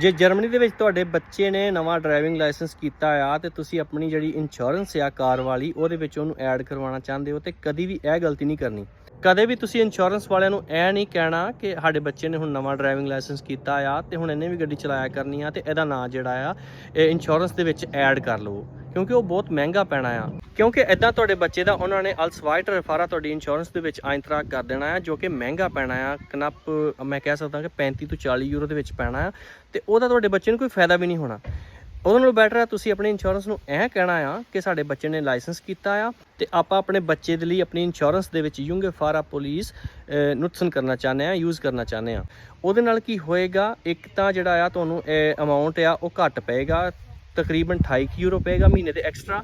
ਜੇ ਜਰਮਨੀ ਦੇ ਵਿੱਚ ਤੁਹਾਡੇ ਬੱਚੇ ਨੇ ਨਵਾਂ ਡਰਾਈਵਿੰਗ ਲਾਇਸੈਂਸ ਕੀਤਾ ਆ ਤੇ ਤੁਸੀਂ ਆਪਣੀ ਜਿਹੜੀ ਇੰਸ਼ੋਰੈਂਸ ਆ ਕਾਰ ਵਾਲੀ, ਉਹਦੇ ਵਿੱਚ ਉਹਨੂੰ ਐਡ ਕਰਵਾਉਣਾ ਚਾਹੁੰਦੇ ਹੋ ਤੇ ਕਦੀ ਵੀ ਇਹ ਗਲਤੀ ਨਹੀਂ ਕਰਨੀ। ਕਦੇ ਵੀ ਤੁਸੀਂ ਇੰਸ਼ੋਰੈਂਸ ਵਾਲਿਆਂ ਨੂੰ ਇਹ ਨਹੀਂ ਕਹਿਣਾ ਕਿ ਸਾਡੇ ਬੱਚੇ ਨੇ ਹੁਣ ਨਵਾਂ ਡਰਾਈਵਿੰਗ ਲਾਇਸੈਂਸ ਕੀਤਾ ਆ ਤੇ ਹੁਣ ਇਹਨੇ ਵੀ ਗੱਡੀ ਚਲਾਇਆ ਕਰਨੀ ਆ ਤੇ ਇਹਦਾ ਨਾਂ ਜਿਹੜਾ ਆ, ਇਹ ਇੰਸ਼ੋਰੈਂਸ ਦੇ ਵਿੱਚ ਐਡ ਕਰ ਲਵੋ। ਕਿਉਂਕਿ ਉਹ ਬਹੁਤ ਮਹਿੰਗਾ ਪੈਣਾ ਆ। ਕਿਉਂਕਿ ਇਦਾਂ ਤੁਹਾਡੇ ਬੱਚੇ ਦਾ ਉਹਨਾਂ ਨੇ ਅਲਸਵਾਈਟ ਰਫਾਰਾ ਤੁਹਾਡੀ ਇੰਸ਼ੋਰੈਂਸ ਦੇ ਵਿੱਚ ਆਇੰਤਰਾਕ ਕਰ ਦੇਣਾ ਆ, ਜੋ ਕਿ ਮਹਿੰਗਾ ਪੈਣਾ ਆ। ਕਨਪ, ਮੈਂ ਕਹਿ ਸਕਦਾ ਕਿ 35 ਤੋਂ 40 ਯੂਰੋ ਦੇ ਵਿੱਚ ਪੈਣਾ ਆ। ਤੇ ਉਹਦਾ ਤੁਹਾਡੇ ਬੱਚੇ ਨੂੰ ਕੋਈ ਫਾਇਦਾ ਵੀ ਨਹੀਂ ਹੋਣਾ। ਉਹਦੇ ਨਾਲੋਂ ਬੈਟਰ ਆ, ਤੁਸੀਂ ਆਪਣੇ ਇੰਸ਼ੋਰੈਂਸ ਨੂੰ ਇਹ ਕਹਿਣਾ ਆ ਕਿ ਸਾਡੇ ਬੱਚੇ ਨੇ ਲਾਇਸੈਂਸ ਕੀਤਾ ਆ ਤੇ ਆਪਾਂ ਆਪਣੇ ਬੱਚੇ ਦੇ ਲਈ ਆਪਣੀ ਇੰਸ਼ੋਰੈਂਸ ਦੇ ਵਿੱਚ ਯੂੰਗੇ ਫਾਰਾ ਪੁਲਿਸ ਨੁਤਸਨ ਕਰਨਾ ਚਾਹੁੰਦੇ ਆ ਯੂਜ਼ ਕਰਨਾ ਚਾਹੁੰਦੇ ਆ। ਉਹਦੇ ਨਾਲ ਕੀ ਹੋਏਗਾ, ਇੱਕ ਤਾਂ ਜਿਹੜਾ ਆ ਤੁਹਾਨੂੰ ਅਮਾਉਂਟ ਆ ਉਹ ਘੱਟ ਪਏਗਾ। ਤਕਰੀਬਨ 28 ਕੁ ਯੂਰੋ ਪਏਗਾ ਮਹੀਨੇ ਦੇ ਐਕਸਟਰਾ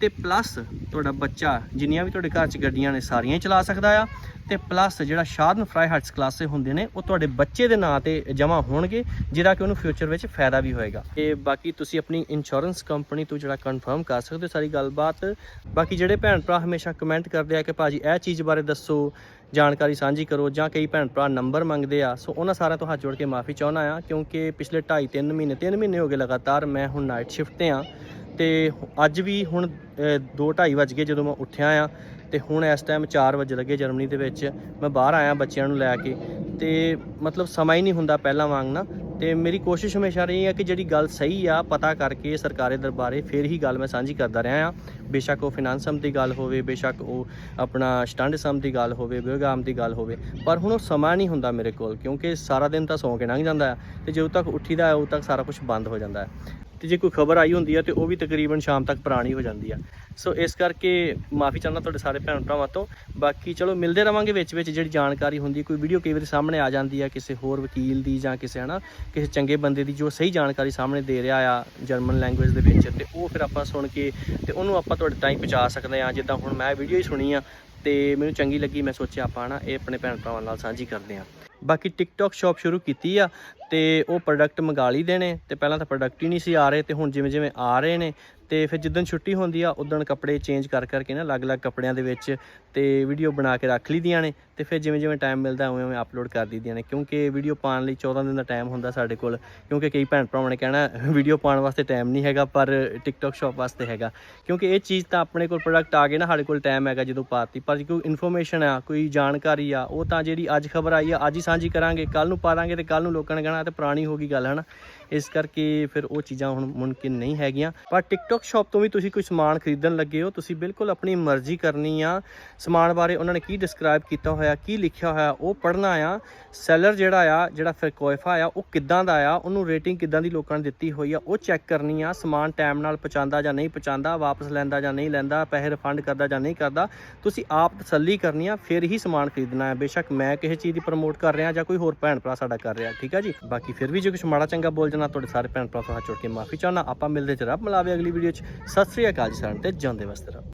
ਤੇ ਪਲੱਸ ਤੁਹਾਡਾ ਬੱਚਾ ਜਿੰਨੀਆਂ ਵੀ ਤੁਹਾਡੇ ਘਰ 'ਚ ਗੱਡੀਆਂ ਨੇ ਸਾਰੀਆਂ ਹੀ ਚਲਾ ਸਕਦਾ ਆ ਤੇ ਪਲੱਸ ਜਿਹੜਾ ਸ਼ਾਦਨ ਫਰਾਈ ਹਟਸ ਕਲਾਸੇ ਹੁੰਦੇ ਨੇ, ਉਹ ਤੁਹਾਡੇ ਬੱਚੇ ਦੇ ਨਾਂ ਤੇ ਜਮ੍ਹਾਂ ਹੋਣਗੇ ਜਿਹੜਾ ਕਿ ਉਹਨੂੰ ਫਿਊਚਰ ਵਿੱਚ ਫਾਇਦਾ ਵੀ ਹੋਏਗਾ। ਤੇ ਬਾਕੀ ਤੁਸੀਂ ਆਪਣੀ ਇੰਸ਼ੋਰੈਂਸ ਕੰਪਨੀ ਤੋਂ ਜਿਹੜਾ ਕਨਫਰਮ ਕਰ ਸਕਦੇ ਹੋ ਸਾਰੀ ਗੱਲਬਾਤ। ਬਾਕੀ ਜਿਹੜੇ ਭੈਣ ਭਰਾ ਹਮੇਸ਼ਾ ਕਮੈਂਟ ਕਰਦੇ ਆ ਕਿ ਭਾਜੀ ਇਹ ਚੀਜ਼ ਬਾਰੇ ਦੱਸੋ, ਜਾਣਕਾਰੀ ਸਾਂਝੀ ਕਰੋ, ਜਾਂ ਕਈ ਭੈਣ ਭਰਾ ਨੰਬਰ ਮੰਗਦੇ ਆ, ਸੋ ਉਹਨਾਂ ਸਾਰਿਆਂ ਤੋਂ ਹੱਥ ਜੋੜ ਕੇ ਮਾਫੀ ਚਾਹੁੰਦਾ ਆ, ਕਿਉਂਕਿ ਪਿਛਲੇ 2.5 3 ਮਹੀਨੇ 3 ਮਹੀਨੇ ਹੋ ਗਏ ਲਗਾਤਾਰ ਮੈਂ ਹੁਣ ਨਾਈਟ ਸ਼ਿਫਟ ਤੇ ਆ। ਤੇ ਅੱਜ ਵੀ ਹੁਣ 2:30 ਵਜ ਗਏ ਜਦੋਂ ਮੈਂ ਉੱਠਿਆ ਆ ਤੇ ਹੁਣ ਇਸ ਟਾਈਮ 4 ਵਜੇ ਲੱਗੇ ਜਰਮਨੀ ਦੇ ਵਿੱਚ। ਮੈਂ ਬਾਹਰ ਆਇਆ ਬੱਚਿਆਂ ਨੂੰ ਲੈ ਕੇ ਤੇ ਮਤਲਬ ਸਮਾਂ ਹੀ ਨਹੀਂ ਹੁੰਦਾ ਪਹਿਲਾਂ ਵਾਂਗ ਨਾ। ਤੇ ਮੇਰੀ ਕੋਸ਼ਿਸ਼ ਹਮੇਸ਼ਾ ਰਹੀ ਹੈ ਕਿ ਜਿਹੜੀ ਗੱਲ ਸਹੀ ਆ, ਪਤਾ ਕਰਕੇ ਸਰਕਾਰੀ ਦਰਬਾਰੇ ਫਿਰ ਹੀ ਗੱਲ ਮੈਂ ਸਾਂਝੀ ਕਰਦਾ ਰਿਹਾ ਆ। ਬੇਸ਼ੱਕ ਉਹ ਫਿਨਾਂਸ ਸਮ ਦੀ ਗੱਲ ਹੋਵੇ, ਬੇਸ਼ੱਕ ਉਹ ਆਪਣਾ ਸਟੰਡ ਸਮ ਦੀ ਗੱਲ ਹੋਵੇ ਬਿਓਗਾਮ ਦੀ ਗੱਲ ਹੋਵੇ। ਪਰ ਹੁਣ ਉਹ ਸਮਾਂ ਨਹੀਂ ਹੁੰਦਾ ਮੇਰੇ ਕੋਲ, ਕਿਉਂਕਿ ਸਾਰਾ ਦਿਨ ਤਾਂ ਸੌਂ ਕੇ ਲੰਘ ਜਾਂਦਾ ਹੈ ਤੇ ਜਦੋਂ ਤੱਕ ਉੱਠੀਦਾ ਹੈ ਉਦੋਂ ਤੱਕ ਸਾਰਾ ਕੁਝ ਬੰਦ ਹੋ ਜਾਂਦਾ ਹੈ ਤੇ ਜੇ ਕੋਈ ਖਬਰ ਆਈ ਹੁੰਦੀ ਆ ਤੇ ਉਹ ਵੀ ਤਕਰੀਬਨ ਸ਼ਾਮ ਤੱਕ ਪੁਰਾਣੀ ਹੋ ਜਾਂਦੀ ਆ। ਸੋ ਇਸ ਕਰਕੇ ਮਾਫੀ ਚਾਹੁੰਦਾ ਤੁਹਾਡੇ ਸਾਰੇ ਭੈਣ ਭਰਾਵਾਂ ਤੋਂ। ਬਾਕੀ ਚਲੋ ਮਿਲਦੇ ਰਵਾਂਗੇ ਵਿੱਚ ਵਿੱਚ ਜਿਹੜੀ ਜਾਣਕਾਰੀ ਹੁੰਦੀ, ਕੋਈ ਵੀਡੀਓ ਕਈ ਵਾਰੀ ਸਾਹਮਣੇ ਆ ਜਾਂਦੀ ਆ, ਕਿਸੇ ਹੋਰ ਵਕੀਲ ਦੀ ਜਾਂ ਕਿਸੇ, ਹਨਾ, ਕਿਸੇ ਚੰਗੇ ਬੰਦੇ ਦੀ ਜੋ ਸਹੀ ਜਾਣਕਾਰੀ ਸਾਹਮਣੇ ਦੇ ਰਿਹਾ ਆ ਜਰਮਨ ਲੈਂਗੁਏਜ ਦੇ ਵਿੱਚ ਤੇ ਉਹ ਫਿਰ ਆਪਾਂ ਸੁਣ ਕੇ ਤੇ ਉਹਨੂੰ ਆਪਾਂ ਤੁਹਾਡੇ ਤਾਈਂ ਪਹੁੰਚਾ ਸਕਦੇ ਆ। ਜਿੱਦਾਂ ਹੁਣ ਮੈਂ ਵੀਡੀਓ ਹੀ ਸੁਣੀ ਆ ਤੇ ਮੈਨੂੰ ਚੰਗੀ ਲੱਗੀ, ਮੈਂ ਸੋਚਿਆ ਆਪਾਂ ਨਾ ਇਹ ਆਪਣੇ ਭੈਣ ਭਰਾਵਾਂ ਨਾਲ ਸਾਂਝੀ ਕਰਦੇ ਆ। ਬਾਕੀ ਟਿਕਟੌਕ ਸ਼ਾਪ ਸ਼ੁਰੂ ਕੀਤੀ ਆ ਤੇ ਉਹ ਪ੍ਰੋਡਕਟ ਮੰਗਾ ਲਈ ਦੇਣੇ ਤੇ ਪਹਿਲਾਂ ਤਾਂ ਪ੍ਰੋਡਕਟ ਹੀ ਨਹੀਂ ਸੀ ਆ ਰਹੇ ਤੇ ਹੁਣ ਜਿਵੇਂ ਜਿਵੇਂ ਆ ਰਹੇ ਨੇ ਤੇ ਫਿਰ ਜਿੱਦਣ ਛੁੱਟੀ ਹੁੰਦੀ ਆ ਉਦੋਂ ਕੱਪੜੇ ਚੇਂਜ ਕਰ ਕਰਕੇ ਨਾ ਅਲੱਗ-ਅਲੱਗ ਕੱਪੜਿਆਂ ਦੇ ਵਿੱਚ ਤੇ ਵੀਡੀਓ ਬਣਾ ਕੇ ਰੱਖ ਲਈਦੀਆਂ ਨੇ ਤੇ ਫਿਰ ਜਿਵੇਂ ਜਿਵੇਂ ਟਾਈਮ ਮਿਲਦਾ ਉਵੇਂ ਉਵੇਂ ਅਪਲੋਡ ਕਰ ਦਈਦੀਆਂ ਨੇ ਕਿਉਂਕਿ ਵੀਡੀਓ ਪਾਉਣ ਲਈ 14 ਦਿਨ ਦਾ ਟਾਈਮ ਹੁੰਦਾ ਸਾਡੇ ਕੋਲ ਕਿਉਂਕਿ ਕਈ ਭੈਣ ਭਰਾਵਾਂ ਨੇ ਕਹਿਣਾ ਵੀਡੀਓ ਪਾਉਣ ਵਾਸਤੇ ਟਾਈਮ ਨਹੀਂ ਹੈਗਾ ਪਰ ਟਿਕਟੌਕ ਸ਼ਾਪ ਵਾਸਤੇ ਹੈਗਾ ਕਿਉਂਕਿ ਇਹ ਚੀਜ਼ ਤਾਂ ਆਪਣੇ ਕੋਲ ਪ੍ਰੋਡਕਟ ਆ ਗਏ ਨਾ ਸਾਡੇ ਕੋਲ ਟਾਈਮ ਹੈਗਾ ਜਦੋਂ ਪਾਤੀ ਪਰ ਕੋਈ ਇਨਫੋਰਮੇਸ਼ਨ ਆ, ਕੋਈ ਜਾਣਕਾਰੀ ਆ, ਉਹ ਤਾਂ ਜਿਹੜੀ ਅੱਜ ਖਬਰ ਆਈ ਆ, ਅੱਜ ਹੀ ਸਾਂਝੀ ਕਰਾਂਗੇ ਕੱਲ ਨੂੰ ਪਾ ਦਾਂਗੇ ਤੇ ਕੱਲ ਨੂੰ ਲੋਕਾਂ ਨੇ ਕਹਿਣਾ ਇਹ ਤੇ ਪੁਰਾਣੀ ਹੋ ਗਈ ਗੱਲ, ਹਨਾ? ਇਸ ਕਰਕੇ ਫਿਰ ਉਹ ਚੀਜ਼ਾਂ ਹੁਣ ਮੁਮਕਿਨ ਨਹੀਂ ਹੈਗੀਆਂ। ਪਰ ਟਿਕਟੌਕ ਸ਼ਾਪ ਤੋਂ ਵੀ ਤੁਸੀਂ ਕੋਈ ਸਮਾਨ ਖਰੀਦਣ ਲੱਗੇ ਹੋ, ਤੁਸੀਂ ਬਿਲਕੁਲ ਆਪਣੀ ਮਰਜ਼ੀ ਕਰਨੀ ਆ। ਸਮਾਨ ਬਾਰੇ ਉਹਨਾਂ ਨੇ ਕੀ ਡਿਸਕ੍ਰਾਈਬ ਕੀਤਾ ਹੋਇਆ, ਕੀ ਲਿਖਿਆ ਹੋਇਆ, ਉਹ ਪੜ੍ਹਨਾ ਆ। ਸੈਲਰ ਜਿਹੜਾ ਆ, ਜਿਹੜਾ ਫਿਰ ਕੋਇਫਾ ਆ, ਉਹ ਕਿੱਦਾਂ ਦਾ ਆ, ਉਹਨੂੰ ਰੇਟਿੰਗ ਕਿੱਦਾਂ ਦੀ ਲੋਕਾਂ ਨੇ ਦਿੱਤੀ ਹੋਈ ਆ, ਉਹ ਚੈੱਕ ਕਰਨੀ ਆ, ਸਮਾਨ ਟਾਈਮ ਨਾਲ ਪਹੁੰਚਾਉਂਦਾ ਜਾਂ ਨਹੀਂ ਪਹੁੰਚਾਉਂਦਾ, ਵਾਪਸ ਲੈਂਦਾ ਜਾਂ ਨਹੀਂ ਲੈਂਦਾ, ਪੈਸੇ ਰਿਫੰਡ ਕਰਦਾ ਜਾਂ ਨਹੀਂ ਕਰਦਾ, ਤੁਸੀਂ ਆਪ ਤਸੱਲੀ ਕਰਨੀ ਆ, ਫਿਰ ਹੀ ਸਮਾਨ ਖਰੀਦਣਾ ਹੈ ਬੇਸ਼ੱਕ ਮੈਂ ਕਿਸੇ ਚੀਜ਼ ਦੀ ਪ੍ਰਮੋਟ ਕਰ ਰਿਹਾ ਜਾਂ ਕੋਈ ਹੋਰ ਭੈਣ ਭਰਾ ਸਾਡਾ ਕਰ ਰਿਹਾ, ਠੀਕ ਆ ਜੀ? ਬਾਕੀ ਫਿਰ ਵੀ ਜੇ ਕੁਝ ਮਾੜਾ ਚੰਗਾ ਬੋਲ ਜਾਣਾ, ਤੁਹਾਡੇ ਸਾਰੇ ਭੈਣ ਭਰਾ ਤੋਂ ਹੱਥ ਜੋੜ ਕੇ ਮਾਫੀ ਚਾਹਨਾ ਆਪਾਂ ਮਿਲਦੇ ਚ ਰੱਬ ਮਿਲਾਵੇ ਅਗਲੀ ਵੀਡੀਓ ਚ। ਸਤਿ ਸ੍ਰੀ ਅਕਾਲ ਜੀ ਸਾਰਿਆਂ ਤੇ ਜਿਉਂਦੇ ਵਸਤ ਰੱਬ